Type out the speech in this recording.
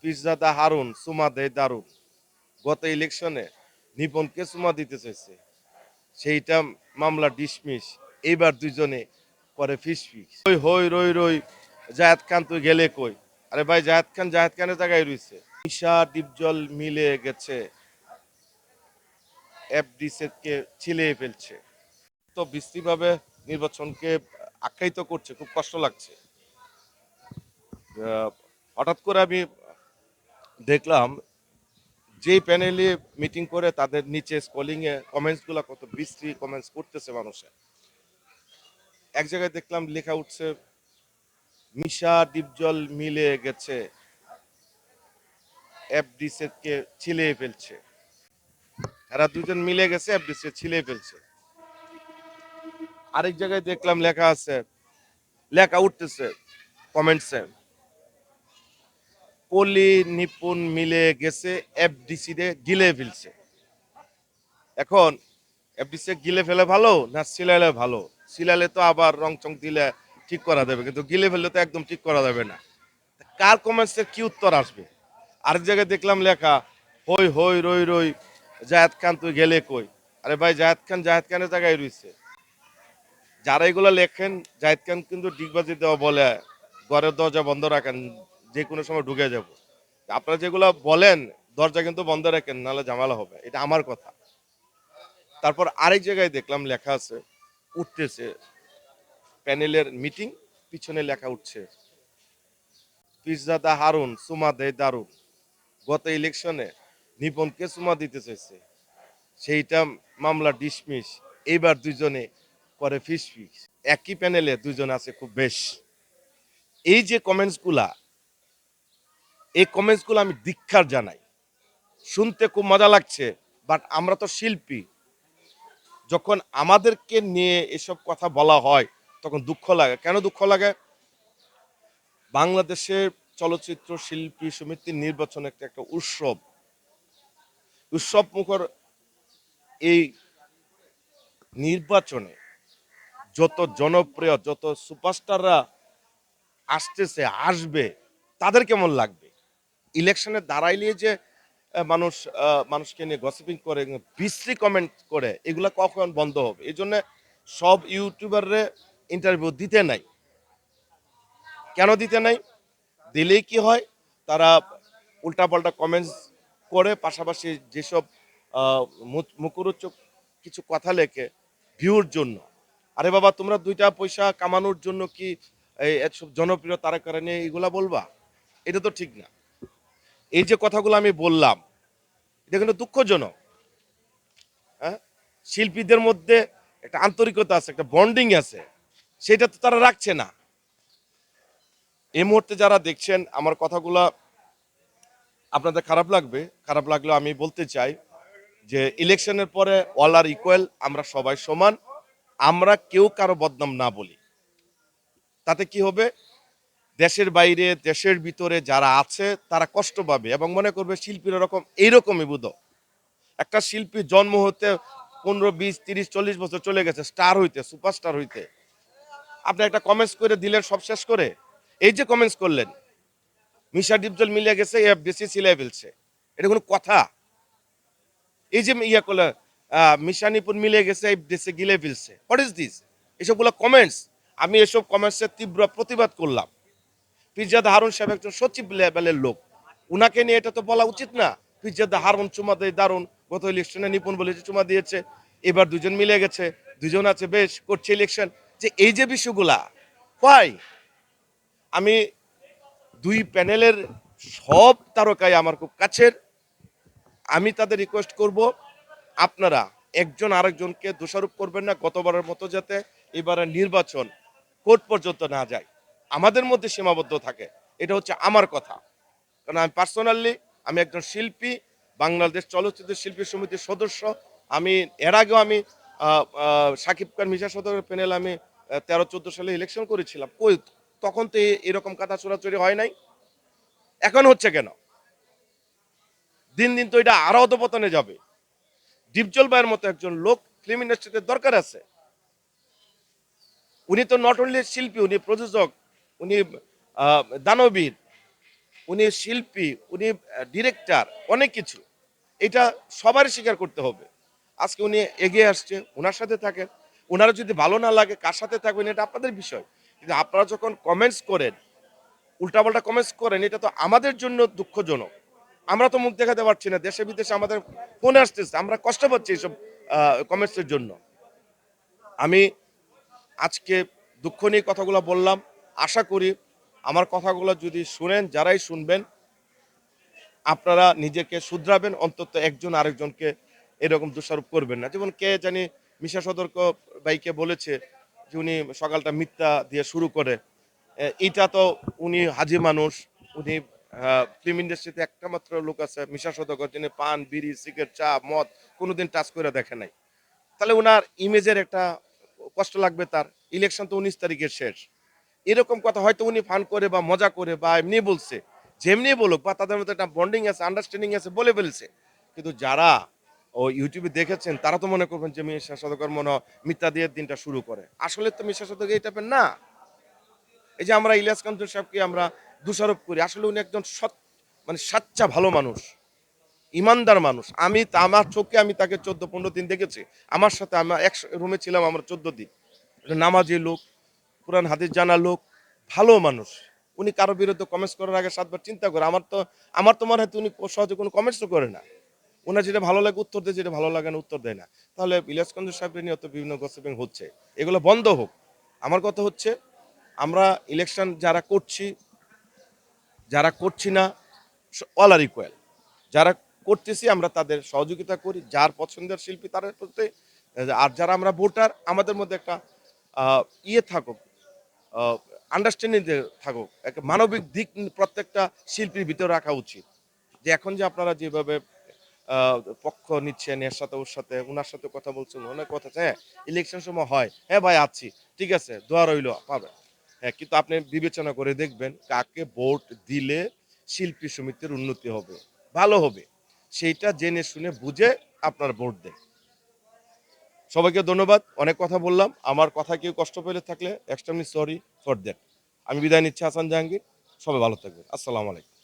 পিরজাদা হারুন, সুমা দেয় দারুণ। গত ইলেকশনে নিপনকে সুমা দিতে চাইছে। সেইটা মামলা ডিসমিস। এইবার দুজনে করে ফিস ফিস ওই হই, রই রই জাহেদ খান তুই গেলে কই? আরে ভাই জাহেদ খান জাহেদ খানের জায়গায় রয়েছে ঈশা ডিপজল মিলে গেছে। এফডিসেটকে ছিলিয়ে ফেলছে। তো বিশ্রীভাবে নির্বাচনকে আখ্যায়িত করছে, খুব কষ্ট লাগছে। হঠাৎ করে আমি দেখলাম যে প্যানেলে মিটিং করে তাদের নিচে স্কলিং এ কমেন্টসগুলা কত বিশ্রী কমেন্টস করতেছে মানুষে। এক জায়গায় দেখলাম লেখা উঠছে, মিশা ডিপজল মিলে গেছে। এফডিসেটকে ছিলিয়ে ফেলছে। এরা দুজন মিলে গেছে এফডিসি ছিলিয়ে ফেলছে। আরেক জায়গায় দেখলাম লেখা আছে, লেখা উঠতেছে কমেন্টসে কলি নিপুণ মিলে গেছে এফডিসি রে গিলে ফেলছে। এখন এফডিসি গিলে ফেলে ভালো না সিলাইলে ভালো? সিলাইলে তো আবার রং চং দিলে ঠিক করা যাবে, কিন্তু গিলে ফেললে তো একদম ঠিক করা যাবে না। কার কমেন্টসের কি উত্তর আসবে? আরেক জায়গায় দেখলাম লেখা, হই হই, রই রই জাহেদ খান, তুই গেলে কই? আরে ভাই জাহেদ খান জাহেদ খানের জায়গায় রয়েছে। যারা এগুলো লেখেন জাহিদ খান কিন্তু ডিগবাজি দেওয়া বলে, ঘরের দরজা বন্ধ রাখেন যে কোনো সময় ঢুকে যাব। আপনারা যেগুলো বলেন, দরজা কিন্তু বন্ধ রাখেন, নাহলে ঝামেলা হবে। এটা আমার কথা। তারপর আরেক জায়গায় দেখলাম লেখা আছে, উঠতেছে। প্যানেলের মিটিং, পিছনে লেখা উঠছে পিরজাদা হারুন, সুমা দেয় দারুণ। গত ইলেকশনে নিপনকে সুমা দিতে চাইছে। সেইটা মামলা ডিসমিস। এইবার দুজনে করে ফিস ফিস। একই প্যানেলে দুজন আছে খুব বেশ। এই যে কমেন্টসগুলা এই কমেন্টসগুলো আমি দীক্ষার জানাই। শুনতে খুব মজা লাগছে বাট আমরা তো শিল্পী। যখন আমাদেরকে নিয়ে এসব কথা বলা হয়, তখন দুঃখ লাগে। কেন দুঃখ লাগে? বাংলাদেশের চলচ্চিত্র শিল্পী সমিতির নির্বাচন একটা একটা উৎসব। উৎসব মুখর এই নির্বাচনে যত জনপ্রিয়, যত সুপারস্টাররা আসতেছে, আসবে, তাদের কেমন লাগবে? ইলেকশনে দাঁড়াইলে যে মানুষ মানুষকে নিয়ে গসিপিং করে, বিশ্রী কমেন্ট করে, এগুলো কখন বন্ধ হবে? এই জন্য সব ইউটিউবাররে ইন্টারভিউ দিতে নাই। কেন দিতে নাই? দিলেই কি হয়? তারা উল্টাপাল্টা কমেন্টস করে, পাশাপাশি যেসব মুখরোচক কিছু কথা লেখে ভিউর জন্য। আরে বাবা, তোমরা দুইটা পয়সা কামানোর জন্য কি এই এসব জনপ্রিয় তারকারা নিয়ে এগুলা বলবা? এটা তো ঠিক না। এই যে কথাগুলো আমি বললাম, এটা কিন্তু দুঃখজনক। হ্যাঁ? শিল্পীদের মধ্যে একটা আন্তরিকতা আছে, একটা বন্ডিং আছে, সেটা তো তারা রাখছে না। এই মুহূর্তে যারা দেখছেন, আমার কথাগুলো আপনাদের খারাপ লাগবে। খারাপ লাগলেও আমি বলতে চাই যে, ইলেকশনের পরে অল আর ইকুয়াল আমরা সবাই সমান, আমরা কেউ কারও বদনাম না বলি। তাতে কি হবে? দেশের বাইরে দেশের ভিতরে যারা আছে তারা কষ্ট পাবে এবং মনে করবে শিল্পীর এরকম এইরকমই বুধ একটা শিল্পী জন্ম হতে পনেরো বিশ তিরিশ চল্লিশ বছর চলে গেছে স্টার হইতে সুপারস্টার হইতে। আপনি একটা কমেন্টস করে দিলেন সব শেষ করে? এই যে কমেন্টস করলেন মিশা ডিপজল মিলে গেছে এ বেশি সিলাই ফেলছে এটা কোনো কথা? এই যে ইয়া করলে আহ, মিশা নিপুণ মিলে গেছে এই দেশে গিলে ফেলছে হোয়াট ইজ দিস এসবগুলো কমেন্টস আমি এসব কমেন্টসের তীব্র প্রতিবাদ করলাম। পিরজাদা হারুন সাহেব একজন সচিব লেভেলের লোক। উনাকে নিয়ে এটা তো বলা উচিত না। পিরজাদা হারুন, চুমা দেয় দারুণ গত ইলেকশনে নিপুণ বলেছে চুমা দিয়েছে, এবার দুজন মিলে গেছে, দুজন আছে, বেশ করছে ইলেকশন যে এই যে বিষয়গুলা হয় আমি দুই প্যানেলের সব তারকাই আমার খুব কাছের। আমি তাদের রিকোয়েস্ট করব, আপনারা একজন আরেকজনকে দোষারোপ করবেন না গতবারের মতো যাতে এবারের নির্বাচন কোর্ট পর্যন্ত না যায়। আমাদের মধ্যে সীমাবদ্ধ থাকে। এটা হচ্ছে আমার কথা। কারণ আমি পার্সোনালি আমি একজন শিল্পী, বাংলাদেশ চলচ্চিত্র শিল্পী সমিতির সদস্য। আমি, এর আগেও আমি সাকিব খান মিশা সদরের প্যানেল আমি তেরো, চোদ্দ সালে ইলেকশন করেছিলাম। কই, তখন তো এরকম কথা চোরাচুরি হয় নাই। এখন হচ্ছে কেন? দিন দিন তো এটা আরও অধপতনে যাবে। ডিপজল ভাইয়ের মতো একজন লোক ফিল্ম ইন্ডাস্ট্রিতে দরকার আছে। উনি তো নট অনলি শিল্পী, উনি প্রযোজক উনি দানবীর, উনি শিল্পী, উনি ডিরেক্টর অনেক কিছু। এটা সবারই স্বীকার করতে হবে। আজকে উনি এগিয়ে আসছে ওনার সাথে থাকেন। ওনারা যদি ভালো না লাগে, কার সাথে থাকবেন, এটা আপনাদের বিষয়। কিন্তু আপনারা যখন কমেন্টস করেন, উল্টাপাল্টা কমেন্টস করেন, এটা তো আমাদের জন্য দুঃখজনক। আমরা তো মুখ দেখাতে পারছি না, দেশে বিদেশে আমাদের ফোনে আসতেছে, আমরা কষ্ট পাচ্ছি এইসব কমেন্টসের জন্য। আমি আজকে দুঃখ নিয়ে কথাগুলো বললাম। আশা করি আমার কথাগুলো যদি শুনেন, যারাই শুনবেন, আপনারা নিজেকে শুধরাবেন, অন্তত একজন আরেকজনকে এরকম দোষারোপ করবেন না। যেমন কে জানি মিশা সতর্ক ভাইকে বলেছে যে উনি সকালটা মিথ্যা দিয়ে শুরু করে। এটা তো উনি হাজি মানুষ, উনি ফিল্ম ইন্ডাস্ট্রিতে একটা মাত্র লোক আছে, মিশা সতর্ক যিনি পান, বিড়ি, সিগারেট, চা, মদ কোনোদিন টাচ করে দেখে নাই। তাহলে ওনার ইমেজের একটা কষ্ট লাগবে তার। ইলেকশন তো উনিশ তারিখের শেষ। এরকম কথা হয়তো উনি ফান করে বা মজা করে বা এমনি বলছে। যেমনি বলুক বা তাদের মধ্যে একটা বন্ডিং আছে আন্ডারস্ট্যান্ডিং আছে বলে ফেলছে। কিন্তু যারা ও ইউটিউবে দেখেছেন, তারা তো মনে করবেন যে মিশা সদকর মনে মিথ্যা দিয়ে দিনটা শুরু করে। আসলে তো মিশা সদক এই টাইপের না। এই যে আমরা ইলিয়াস কান্ত সাহেবকে আমরা দোষারোপ করি, আসলে উনি একজন সৎ মানে সাচ্চা ভালো মানুষ, ইমানদার মানুষ। আমি আমার চোখে আমি তাকে চোদ্দ, পনেরো দিন দেখেছি। আমার সাথে আমার এক রুমে ছিলাম আমরা চোদ্দ দিন। নামাজি লোক পুরান হাদিস জানা লোক, ভালো মানুষ। উনি কারও বিরুদ্ধে কমেন্টস করার আগে সাতবার চিন্তা করে। আমার তো আমার তো মনে হয় উনি সহজে কোনো কমেন্টসও করে না। ওনার যেটা ভালো লাগে উত্তর দেয়, যেটা ভালো লাগে না উত্তর দেয় না। তাহলে ইলিয়াসগঞ্জ সাহেবের নিয়ে বিভিন্ন গসিপিং হচ্ছে। এগুলো বন্ধ হোক। আমার কথা হচ্ছে, আমরা ইলেকশন যারা করছি যারা করছি না অল আর ইকুয়াল যারা করতেছি, আমরা তাদের সহযোগিতা করি। যার পছন্দের শিল্পী, তার প্রতি আর যারা আমরা ভোটার, আমাদের মধ্যে একটা ইয়ে থাকুক আন্ডারস্ট্যান্ডিং থাকুক। একটা মানবিক দিক প্রত্যেকটা শিল্পীর ভিতরে রাখা উচিত। যে এখন যে আপনারা যেভাবে পক্ষ নিচ্ছেন, এর সাথে ওর সাথে ওনার সাথে কথা বলছেন, অনেক কথা হ্যাঁ ইলেকশন সময় হয়। হ্যাঁ ভাই, আছি। ঠিক আছে, দোয়া রইল, পাবেন। হ্যাঁ কিন্তু আপনি বিবেচনা করে দেখবেন কাকে ভোট দিলে শিল্পী সমিতির উন্নতি হবে, ভালো হবে। সেইটা জেনে শুনে বুঝে আপনার ভোট দেন সবাইকে ধন্যবাদ। অনেক কথা বললাম। আমার কথা কেউ কষ্ট পেলে থাকলে এক্সট্রিমলি সরি ফর দ্যাট আমি বিদায় নিচ্ছি হাসান জাহাঙ্গীর। সবাই ভালো থাকবেন। আসসালামু আলাইকুম।